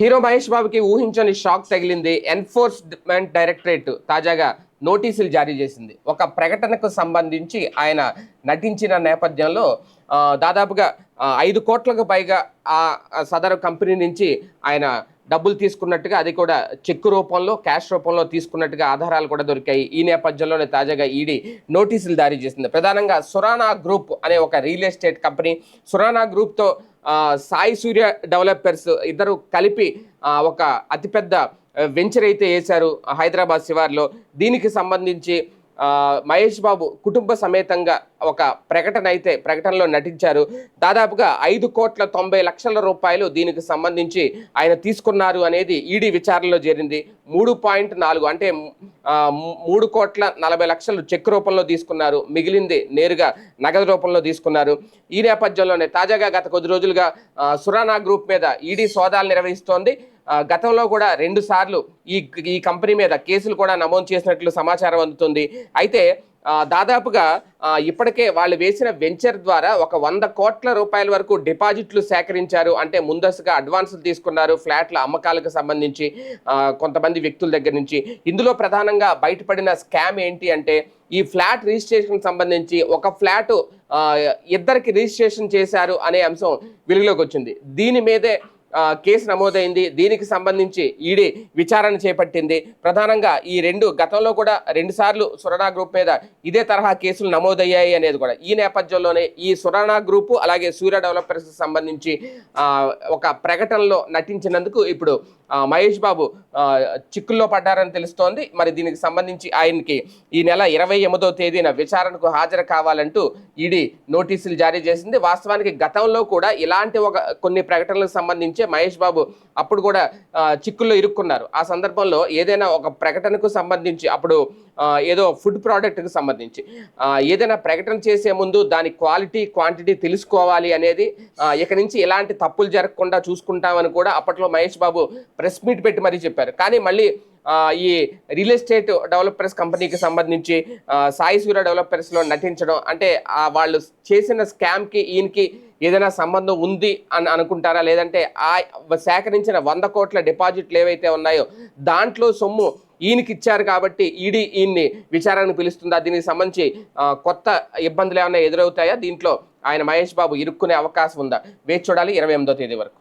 Hero Mahesh బాబుకి ఊహించని shock తగిలింది ఎన్ఫోర్స్మెంట్ డైరెక్టరేట్ తాజాగా నోటీసులు జారీ చేసింది. ఒక ప్రకటనకు సంబంధించి ఆయన నటించిన నేపథ్యంలో దాదాపుగా ఐదు కోట్లకు పైగా ఆ సదరు కంపెనీ నుంచి ఆయన డబ్బులు తీసుకున్నట్టుగా అది కూడా చెక్కు రూపంలో క్యాష్ రూపంలో తీసుకున్నట్టుగా ఆధారాలు కూడా దొరికాయి. ఈ నేపథ్యంలోనే తాజాగా ఈడీ నోటీసులు జారీ చేసింది. ప్రధానంగా సురానా గ్రూప్ అనే ఒక రియల్ ఎస్టేట్ కంపెనీ సురానా గ్రూప్తో సాయి సూర్య డెవలపర్స్ ఇద్దరు కలిపి ఒక అతిపెద్ద వెంచర్ అయితే వేశారు హైదరాబాద్ శివార్లో. దీనికి సంబంధించి మహేష్ బాబు కుటుంబ సమేతంగా ఒక ప్రకటన అయితే ప్రకటనలో నటించారు. దాదాపుగా ఐదు కోట్ల తొంభై లక్షల రూపాయలు దీనికి సంబంధించి ఆయన తీసుకున్నారు అనేది ఈడీ విచారణలో చేరింది మూడు పాయింట్ నాలుగు అంటే మూడు కోట్ల నలభై లక్షలు చెక్ రూపంలో తీసుకున్నారు. మిగిలింది నేరుగా నగదు రూపంలో తీసుకున్నారు. ఈ నేపథ్యంలోనే తాజాగా గత కొద్ది రోజులుగా సురానా గ్రూప్ మీద ఈడీ సోదాలు నిర్వహిస్తోంది. గతంలో కూడా రెండు సార్లు ఈ ఈ కంపెనీ మీద కేసులు కూడా నమోదు చేసినట్లు సమాచారం అందుతుంది. అయితే దాదాపుగా ఇప్పటికే వాళ్ళు వేసిన వెంచర్ ద్వారా ఒక వంద కోట్ల రూపాయల వరకు డిపాజిట్లు సేకరించారు. అంటే ముందస్తుగా అడ్వాన్సులు తీసుకున్నారు ఫ్లాట్ల అమ్మకాలకు సంబంధించి కొంతమంది వ్యక్తుల దగ్గర నుంచి. ఇందులో ప్రధానంగా బయటపడిన స్కామ్ ఏంటి అంటే ఈ ఫ్లాట్ రిజిస్ట్రేషన్ సంబంధించి ఒక ఫ్లాట్ ఇద్దరికి రిజిస్ట్రేషన్ చేశారు అనే అంశం వెలుగులోకి వచ్చింది. దీని మీదే కేసు నమోదైంది. దీనికి సంబంధించి ఈడీ విచారణ చేపట్టింది. ప్రధానంగా ఈ రెండు గతంలో కూడా రెండుసార్లు సురణా గ్రూప్ మీద ఇదే తరహా కేసులు నమోదయ్యాయి అనేది కూడా ఈ నేపథ్యంలోనే ఈ సురణా గ్రూపు అలాగే సూర్య డెవలపర్స్ సంబంధించి ఒక ప్రకటనలో నటించినందుకు ఇప్పుడు మహేష్ బాబు చిక్కుల్లో పడ్డారని తెలుస్తోంది. మరి దీనికి సంబంధించి ఆయనకి ఈ నెల ఇరవై ఎనిమిదో తేదీన విచారణకు హాజరు కావాలంటూ ఈడీ నోటీసులు జారీ చేసింది. వాస్తవానికి గతంలో కూడా ఇలాంటి ఒక కొన్ని ప్రకటనలకు సంబంధించి మహేష్ బాబు అప్పుడు కూడా చిక్కుల్లో ఇరుక్కున్నారు. ఆ సందర్భంలో ఏదైనా ఒక ప్రకటనకు సంబంధించి అప్పుడు ఏదో ఫుడ్ ప్రోడక్ట్కి సంబంధించి ఏదైనా ప్రకటన చేసే ముందు దాని క్వాలిటీ క్వాంటిటీ తెలుసుకోవాలి అనేది ఇక నుంచి ఎలాంటి తప్పులు జరగకుండా చూసుకుంటామని కూడా అప్పట్లో మహేష్ బాబు ప్రెస్ మీట్ పెట్టి మరీ చెప్పారు. కానీ మళ్ళీ ఈ రియల్ ఎస్టేట్ డెవలపర్స్ కంపెనీకి సంబంధించి సాయి సూర్య డెవలపర్స్లో నటించడం అంటే వాళ్ళు చేసిన స్కామ్కి ఈయనకి ఏదైనా సంబంధం ఉంది అని అనుకుంటారా? లేదంటే ఆ సేకరించిన వంద కోట్ల డిపాజిట్లు ఏవైతే ఉన్నాయో దాంట్లో సొమ్ము ఈయనకి ఇచ్చారు కాబట్టి ఈడీ ఈయన్ని విచారణకు పిలుస్తుందా? దీనికి సంబంధించి కొత్త ఇబ్బందులు ఏమైనా ఎదురవుతాయా? దీంట్లో ఆయన మహేష్ బాబు ఇరుక్కునే అవకాశం ఉందా? వేచి చూడాలి. ఇరవై ఎనిమిదో తేదీ వరకు.